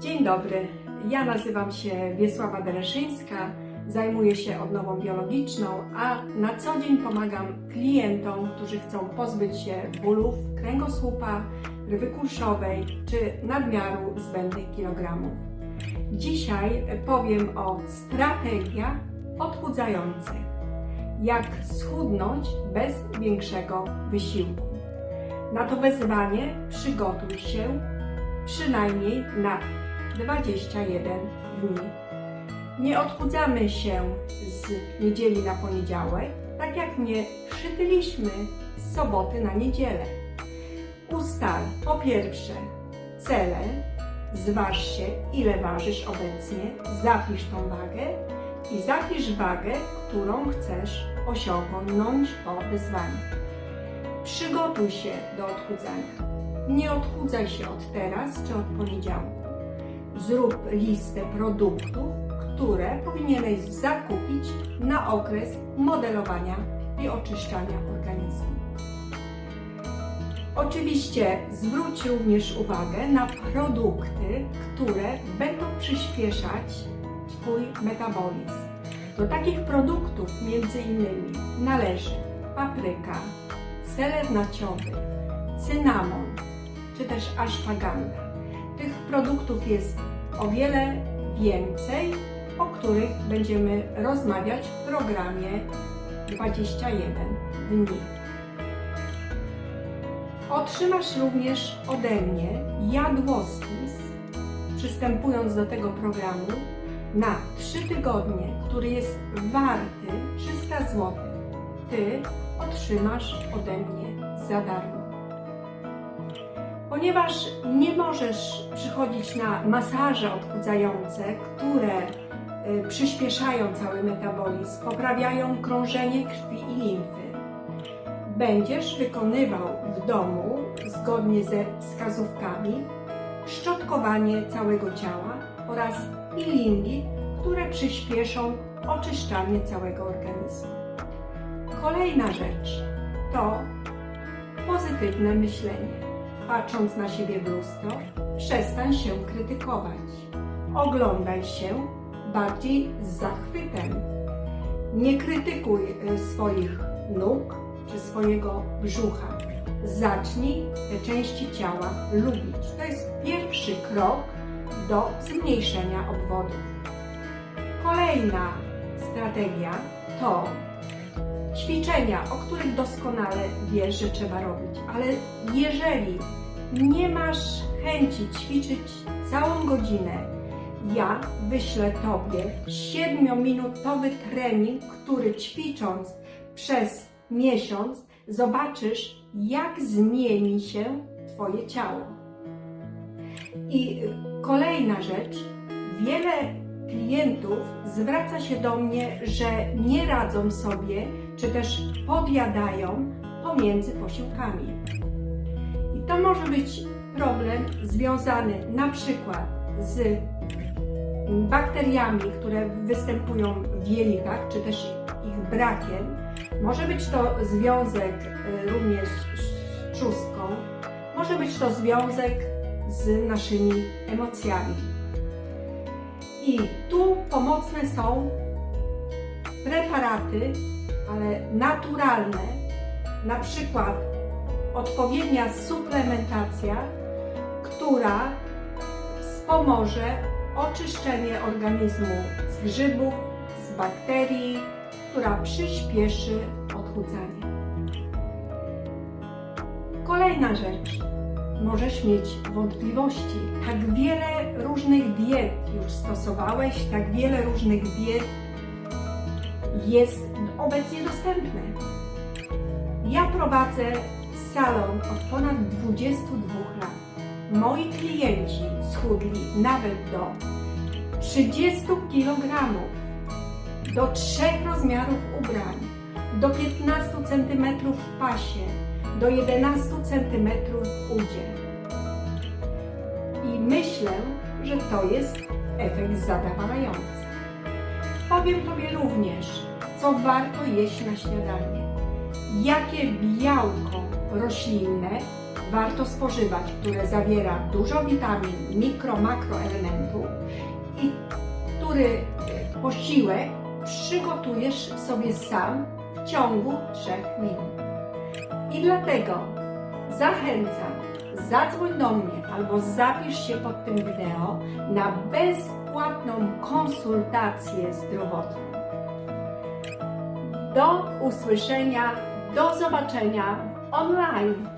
Dzień dobry, ja nazywam się Wiesława Dereszyńska, zajmuję się odnową biologiczną, a na co dzień pomagam klientom, którzy chcą pozbyć się bólów kręgosłupa, rywy kulszowej czy nadmiaru zbędnych kilogramów. Dzisiaj powiem o strategiach odchudzających. Jak schudnąć bez większego wysiłku. Na to wezwanie przygotuj się przynajmniej na 21 dni. Nie odchudzamy się z niedzieli na poniedziałek, tak jak nie przytyliśmy z soboty na niedzielę. Ustal po pierwsze cele, zważ się, ile ważysz obecnie, zapisz tą wagę i zapisz wagę, którą chcesz osiągnąć po wyzwaniu. Przygotuj się do odchudzania. Nie odchudzaj się od teraz czy od poniedziałku. Zrób listę produktów, które powinieneś zakupić na okres modelowania i oczyszczania organizmu. Oczywiście zwróć również uwagę na produkty, które będą przyspieszać Twój metabolizm. Do takich produktów między innymi należy papryka, seler naciowy, cynamon, czy też ashwagandha. Tych produktów jest o wiele więcej, o których będziemy rozmawiać w programie 21 dni. Otrzymasz również ode mnie jadłospis, przystępując do tego programu, na 3 tygodnie, który jest warty 300 zł. Ty otrzymasz ode mnie za darmo. Ponieważ nie możesz przychodzić na masaże odchudzające, które y, przyspieszają cały metabolizm, poprawiają krążenie krwi i limfy, będziesz wykonywał w domu, zgodnie ze wskazówkami, szczotkowanie całego ciała oraz peelingi, które przyspieszą oczyszczanie całego organizmu. Kolejna rzecz to pozytywne myślenie. Patrząc na siebie w lustro, przestań się krytykować. Oglądaj się bardziej z zachwytem. Nie krytykuj y, swoich nóg czy swojego brzucha. Zacznij te części ciała lubić. To jest pierwszy krok do zmniejszenia obwodów. Kolejna strategia to ćwiczenia, o których doskonale wiesz, że trzeba robić, ale jeżeli nie masz chęci ćwiczyć całą godzinę, ja wyślę Tobie 7-minutowy trening, który ćwicząc przez miesiąc zobaczysz, jak zmieni się Twoje ciało. I kolejna rzecz, wiele klientów zwraca się do mnie, że nie radzą sobie, czy też podjadają pomiędzy posiłkami. I to może być problem związany na przykład z bakteriami, które występują w jelikach, czy też ich brakiem. Może być to związek y, również z trzustką, może być to związek z naszymi emocjami. I tu pomocne są preparaty, ale naturalne, na przykład odpowiednia suplementacja, która wspomoże oczyszczenie organizmu z grzybów, z bakterii, która przyspieszy odchudzanie. Kolejna rzecz. Możesz mieć wątpliwości. Tak wiele różnych diet już stosowałeś, tak wiele różnych diet jest obecnie dostępne. Ja prowadzę salon od ponad 22 lat. Moi klienci schudli nawet do 30 kg, do trzech rozmiarów ubrań, do 15 cm w pasie, do 11 cm w udzie. I myślę, że to jest efekt zadowalający. Powiem Tobie również, co warto jeść na śniadanie. Jakie białko roślinne warto spożywać, które zawiera dużo witamin, mikro, makroelementów i który e, posiłek przygotujesz sobie sam w ciągu 3 minut. I dlatego zachęcam, zadzwoń do mnie albo zapisz się pod tym wideo na bezpłatną konsultację zdrowotną. Do usłyszenia, do zobaczenia online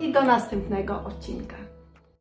i do następnego odcinka.